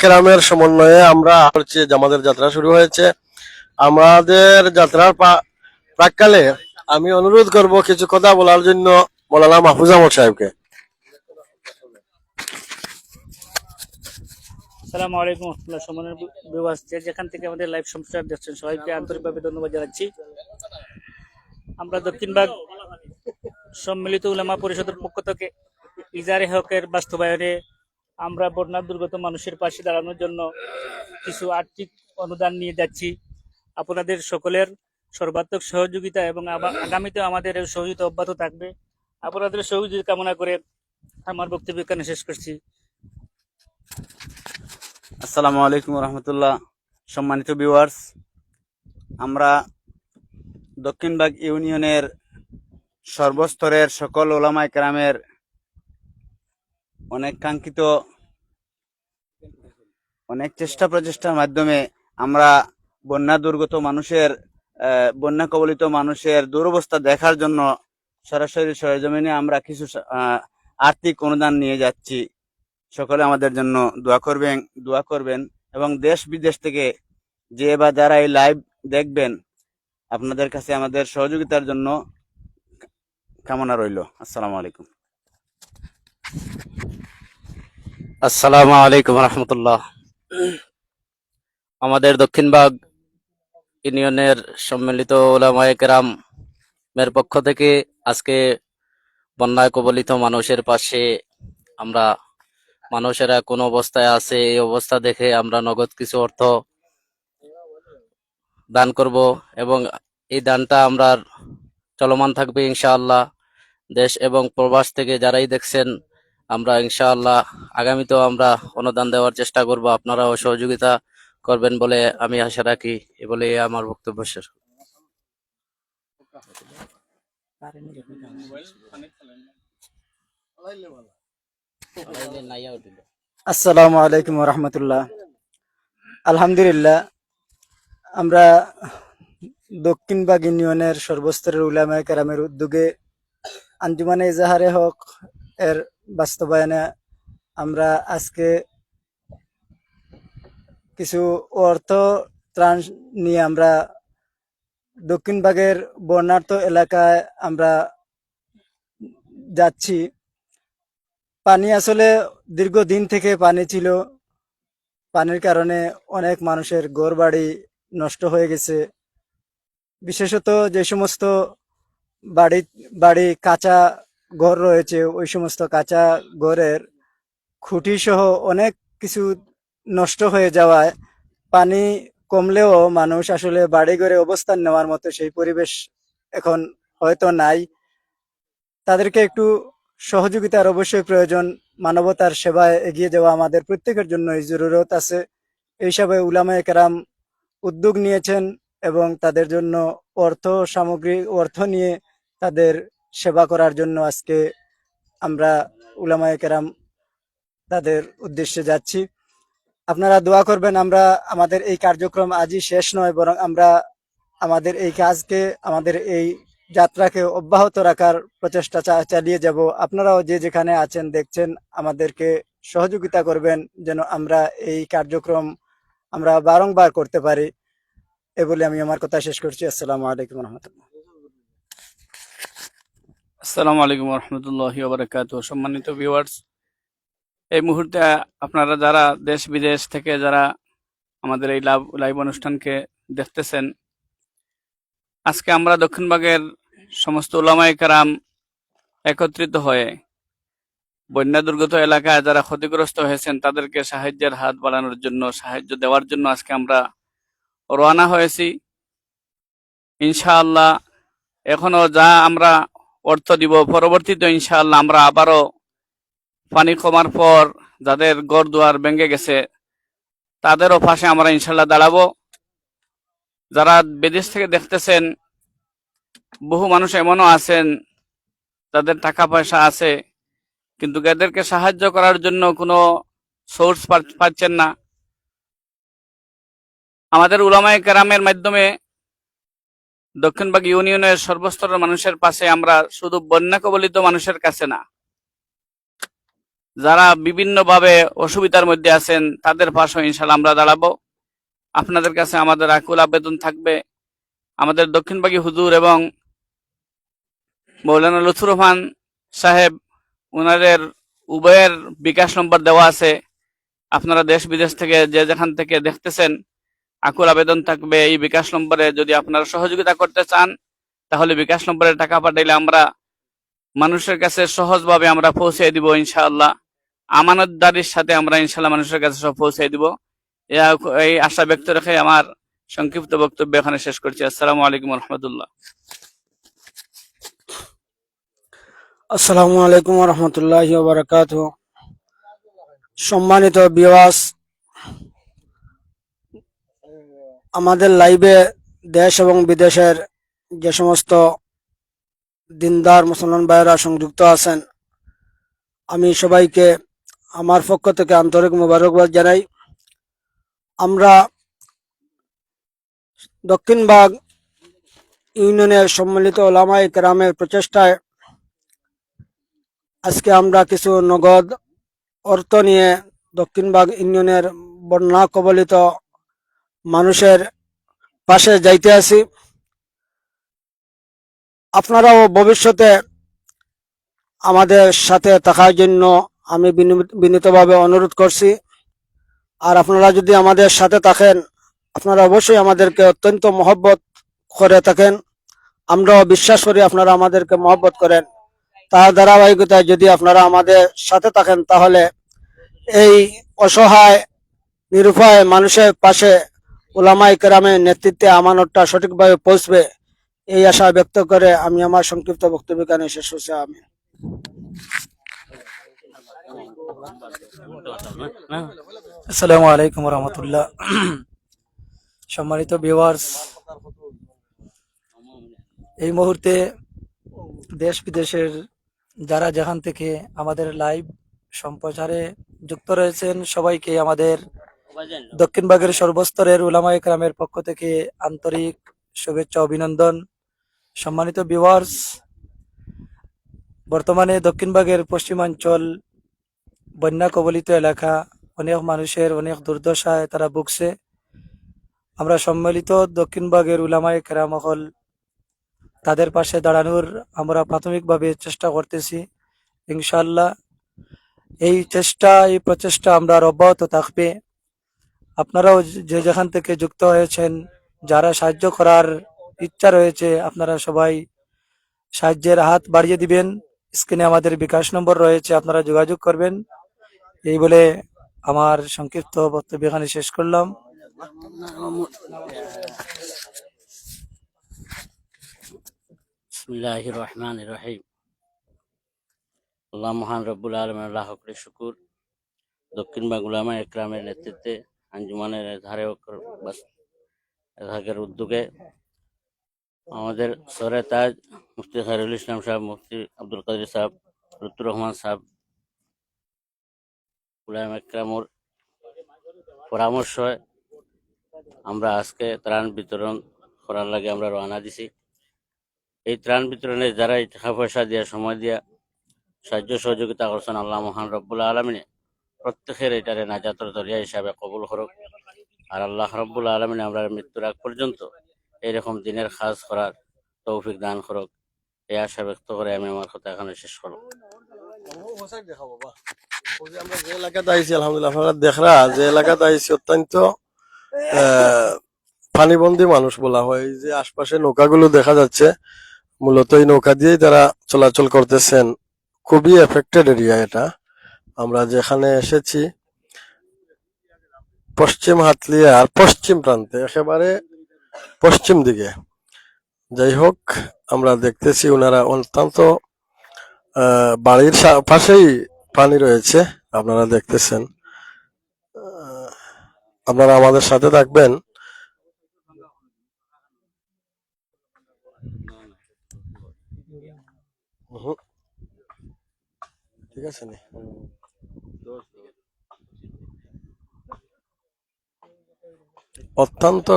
কেরামের সমন্বয়ে আমরা হচ্ছে জামাতের যাত্রা শুরু হয়েছে। আমাদের যাত্রার প্রাককালে আমি অনুরোধ করব কিছু কথা বলার জন্য মৌলানা মাহফুজ আহমদ সাহেবকে। আসসালামু আলাইকুম যেখান থেকে আমাদের লাইভ সম্প্রচার দেখছেন, সবাইকে আন্তরিকভাবে ধন্যবাদ জানাচ্ছি। আমরা দক্ষিণবাগ সম্মিলিত উলামা পরিষদের পক্ষ থেকে ইজারে হকের বাস্তবায়নে আমরা বন্যা দুর্গত মানুষের পাশে দাঁড়ানোর জন্য কিছু আর্থিক অনুদান নিয়ে যাচ্ছি। আপনাদের সকলের সর্বাত্মক সহযোগিতা এবং আগামীতে আমাদের সহযোগিতা অব্যাহত থাকবে। আপনাদের সহযোগিতা কামনা করে আমার বক্তব্য এখানে শেষ করছি। আসসালামু আলাইকুম রহমতুল্লাহ। সম্মানিত ভিউয়ার্স, আমরা দক্ষিণবাগ ইউনিয়নের সর্বস্তরের সকল ওলামায় কেরামের অনেক কাঙ্ক্ষিত, অনেক চেষ্টা প্রচেষ্টার মাধ্যমে আমরা বন্যা দুর্গত মানুষের বন্যা কবলিত মানুষের দুরবস্থা দেখার জন্য সরাসরি সরজমিনে আমরা কিছু আর্থিক অনুদান নিয়ে যাচ্ছি। সকলে আমাদের জন্য দোয়া করবেন দোয়া করবেন এবং দেশ বিদেশ থেকে যে বা যারা এই লাইভ দেখবেন, আপনাদের কাছে আমাদের সহযোগিতার জন্য কামনা রইল। আসসালামু আলাইকুম। আসসালামু আলাইকুম রহমতুল্লাহ। আমাদের দক্ষিণবাগ ইউনিয়নের সম্মিলিত ওলামায়ে কেরাম এর পক্ষ থেকে আজকে বন্যায় কবলিত মানুষের পাশে আমরা, মানুষেরা কোন অবস্থায় আছে, এই অবস্থা দেখে আমরা নগদ কিছু অর্থ দান করব এবং এই দানটা আমরা চলমান থাকবে ইনশাআল্লাহ। দেশ এবং প্রবাস থেকে যারাই দেখছেন আমরা ইনশাআল্লাহ আগামীতেও আমরা অনুদান দেওয়ার চেষ্টা করব। আপনারাও সহযোগিতা করবেন বলে আমি আশা রাখি। এ বলে আমার বক্তব্য শেষ। আসসালামু আলাইকুম রহমতুল্লাহ। আলহামদুলিল্লাহ, আমরা দক্ষিণবাগ ইউনিয়নের সর্বস্তরের উলামায় কেরামের উদ্যোগে আঞ্জুমানে ইজাহারে হক এর বাস্তবায়নে আমরা আজকে কিছু অর্থ ত্রাণ নিয়ে আমরা দক্ষিণবাগের বর্ণাঢ্য এলাকায় আমরা যাচ্ছি। পানি আসলে দীর্ঘদিন থেকে পানি ছিল। পানির কারণে অনেক মানুষের ঘরবাড়ি নষ্ট হয়ে গেছে। বিশেষত যে সমস্ত বাড়ি বাড়ি কাঁচা ঘর রয়েছে, ওই সমস্ত কাঁচা ঘরের খুঁটি সহ অনেক কিছু নষ্ট হয়ে যাওয়ায় পানি কমলেও মানুষ আসলে বাড়ি ঘরে অবস্থান নেওয়ার মতো সেই পরিবেশ এখন হয়তো নাই। তাদেরকে একটু সহযোগিতার অবশ্যই প্রয়োজন, মানবতার সেবায় এগিয়ে যাওয়া আমাদের প্রত্যেকের জন্য এই জরুরত আছে। এই হিসাবে উলামায়ে কেরাম উদ্যোগ নিয়েছেন এবং তাদের জন্য অর্থ সামগ্রী, অর্থ নিয়ে তাদের সেবা করার জন্য আজকে আমরা উলামায়ে কেরাম তাদের উদ্দেশ্যে যাচ্ছি। আপনারা দোয়া করবেন, আমরা আমাদের এই কার্যক্রম আজই শেষ নয়, বরং আমরা আমাদের এই কাজকে, আমাদের এই যাত্রাকে অব্যাহত রাখার প্রচেষ্টা চালিয়ে যাব। আপনারাও যে যেখানে আছেন, দেখছেন, আমাদেরকে সহযোগিতা করবেন যেন আমরা এই কার্যক্রম আমরা বারংবার করতে পারি। এ বলে আমি আমার কথা শেষ করছি। আসসালামু আলাইকুম রহমতুল্লাহ। আসসালামু আলাইকুম রহমতুল্লাহ বারকাত সম্মানিত ভিউয়ার্স এই মুহূর্তে আপনারা যারা দেশ বিদেশ থেকে যারা আমাদের এই লাভ লাইভ অনুষ্ঠানকে দেখতেছেন, আজকে আমরা দক্ষিণবাগের সমস্ত ওলামাই কারাম একত্রিত হয়ে বন্যা দুর্গত এলাকায় যারা ক্ষতিগ্রস্ত হয়েছেন, তাদেরকে সাহায্যের হাত বাড়ানোর জন্য, সাহায্য দেওয়ার জন্য আজকে আমরা রওনা হয়েছি। ইনশাআল্লাহ, এখনও যা আমরা অর্থ দিব। পরবর্তীতে ইনশাআল্লাহ আমরা আবারও পানি কমার পর যাদের গড় দুয়ার ভেঙে গেছে, তাদেরও পাশে আমরা ইনশাল্লাহ দাঁড়াবো। যারা বিদেশ থেকে দেখতেছেন, বহু মানুষ এমনও আছেন তাদের টাকা পয়সা আছে, কিন্তু এদেরকে সাহায্য করার জন্য কোনো সোর্স পাচ্ছেন না। আমাদের উলামায়ে কেরামের মাধ্যমে দক্ষিণবাগ ইউনিয়নের সর্বস্তরের মানুষের পাশে আমরা শুধু বন্যা কবলিত মানুষের কাছে না, যারা বিভিন্নভাবে অসুবিধার মধ্যে আছেন, তাদের পাশে ইনশাল্লাহ আমরা দাঁড়াবো। আপনাদের কাছে আমাদের আকুল আবেদন থাকবে। আমাদের দক্ষিণবাগী হুজুর এবং মৌলানা লুথুর রহমান সাহেব ওনাদের উভয়ের বিকাশ নম্বর দেওয়া আছে। আপনারা দেশ বিদেশ থেকে যে যেখান থেকে দেখতেছেন আকুল আবেদন থাকবে। এই বিকাশ নম্বরে যদি আপনারা সহযোগিতা করতে চান, তাহলে বিকাশ নম্বরে টাকা পাঠাইলে আমরা মানুষের কাছে সহজভাবে আমরা পৌঁছে দিব ইনশাআল্লাহ। আমানতদারির সাথে আমরা ইনশাআল্লাহ মানুষের কাছে সব পৌঁছে দিব। এই আশা ব্যক্ত রেখে আমার সংক্ষিপ্ত বক্তব্য এখানে শেষ করছি। আসসালামু আলাইকুম রহমতুল্লাহ আসসালামু আলাইকুম রহমতুল্লাহ সম্মানিত বিওয়াস আমাদের লাইভে দেশ এবং বিদেশের যে সমস্ত দিনদার মুসলমান ভাইয়েরা সংযুক্ত আছেন, আমি সবাইকে আমার পক্ষ থেকে আন্তরিক মোবারকবাদ জানাই। আমরা দক্ষিণবাগ ইউনিয়নের সম্মিলিত ওলামাই গ্রামের প্রচেষ্টায় আজকে আমরা কিছু নগদ অর্থ নিয়ে দক্ষিণবাগ ইউনিয়নের বন্যা কবলিত মানুষের পাশে যাইতে আছি আপনারাও ভবিষ্যতে আমাদের সাথে থাকার জন্য আমি বিনি- বিনীতভাবে অনুরোধ করছি। আর আপনারা যদি আমাদের সাথে থাকেন, আপনারা অবশ্যই আমাদেরকে অত্যন্ত মহব্বত করে থাকেন। আমরাও বিশ্বাস করি আপনারা আমাদেরকে মহব্বত করেন। তার ধারাবাহিকতায় যদি আপনারা আমাদের সাথে থাকেন, তাহলে এই অসহায়, নিরুপায় মানুষের পাশে ওলামাই কেরামের নেতৃত্বে আমানতটা সঠিকভাবে পৌঁছবে এই আশা ব্যক্ত করে আমি আমার সংক্ষিপ্ত বক্তব্য এখানে শেষ করছি আমি আসসালামু আলাইকুম রহমতুল্লাহ। সম্মানিত ভিউয়ার্স এই মুহূর্তে দেশ বিদেশের যারা যেখান থেকে আমাদের লাইভ সম্প্রচারে যুক্ত রয়েছেন, সবাইকে আমাদের দক্ষিণবাগের সর্বস্তরের উলামা একরামের পক্ষ থেকে আন্তরিক শুভেচ্ছা, অভিনন্দন। সম্মানিত ভিউয়ার্স বর্তমানে দক্ষিণবাগের পশ্চিমাঞ্চল বন্যা কবলিত এলাকা, অনেক মানুষের অনেক দুর্দশায় তারা ভুগছে। আমরা সম্মিলিত দক্ষিণবাগের উলামায়ে কেরামহল তাদের পাশে দাঁড়ানোর আমরা প্রাথমিকভাবে চেষ্টা করতেছি ইনশাল্লাহ এই চেষ্টা, এই প্রচেষ্টা আমরা অব্যাহত থাকবে। আপনারাও যে যেখান থেকে যুক্ত হয়েছেন, যারা সাহায্য করার ইচ্ছা রয়েছে, আপনারা সবাই সাহায্যের হাত বাড়িয়ে দিবেন। স্ক্রিনে আমাদের বিকাশ নম্বর রয়েছে, আপনারা যোগাযোগ করবেন। এই বলে আমার সংক্ষিপ্ত বক্তব্য এখানে শেষ করলাম। রহমান রহিম মহান রব্বুল আলমের আল্লাহ করে শুকুর। দক্ষিণ বাংলামা একরামের নেতৃত্বে আঞ্জুমানের ধারে এধাকের উদ্যোগে আমাদের সরে তাজ, মুফতি খায়রুল ইসলাম সাহেব, মুফতি আব্দুল কাদের সাহেব লুতুর রহমান সাহেব গুলাম একরামুর পরামর্শ আমরা আজকে ত্রাণ বিতরণ করার লাগে আমরা রওনা দিছি। এই ত্রাণ বিতরণে যারা টাকা পয়সা দিয়া, সময় দিয়া সাহায্য সহযোগিতা করছেন আল্লাহ মহান রব্বুল্লাহ আলমিনে প্রত্যেকের এটারে নাজাতর দরিয়া হিসাবে কবুল করুক। আর আল্লাহ রব্বুল আলমিনে আমরা মৃত্যুর আগ পর্যন্ত এইরকম দিনের কাজ করার তৌফিক দান করুক। এই আশা ব্যক্ত করে আমি আমার কথা এখানে শেষ করব যে এলাকাতে দেখরা যে এলাকাতে অত্যন্ত মানুষ বলা হয়। যে আশপাশে দেখা যাচ্ছে, মূলত এই নৌকা দিয়েই তারা চলাচল করতেছেন। খুবই এফেক্টেড এরিয়া এটা। আমরা যেখানে এসেছি, পশ্চিম হাতলিয়ার পশ্চিম প্রান্তে, একেবারে পশ্চিম দিকে। যাই হোক, আমরা দেখতেছি ওনারা অত্যন্ত বাড়ির পাশেই পানি রয়েছে, আপনারা দেখতেছেন। আপনারা আমাদের সাথে থাকবেন। ঠিক আছে নি? অত্যন্ত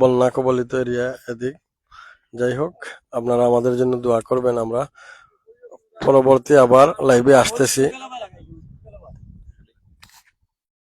বন্যা কবলিত এরিয়া এদিক। যাই হোক আপনারা আমাদের জন্য দোয়া করবেন, আমরা পরবর্তী আবার লাইভে আসতেছি।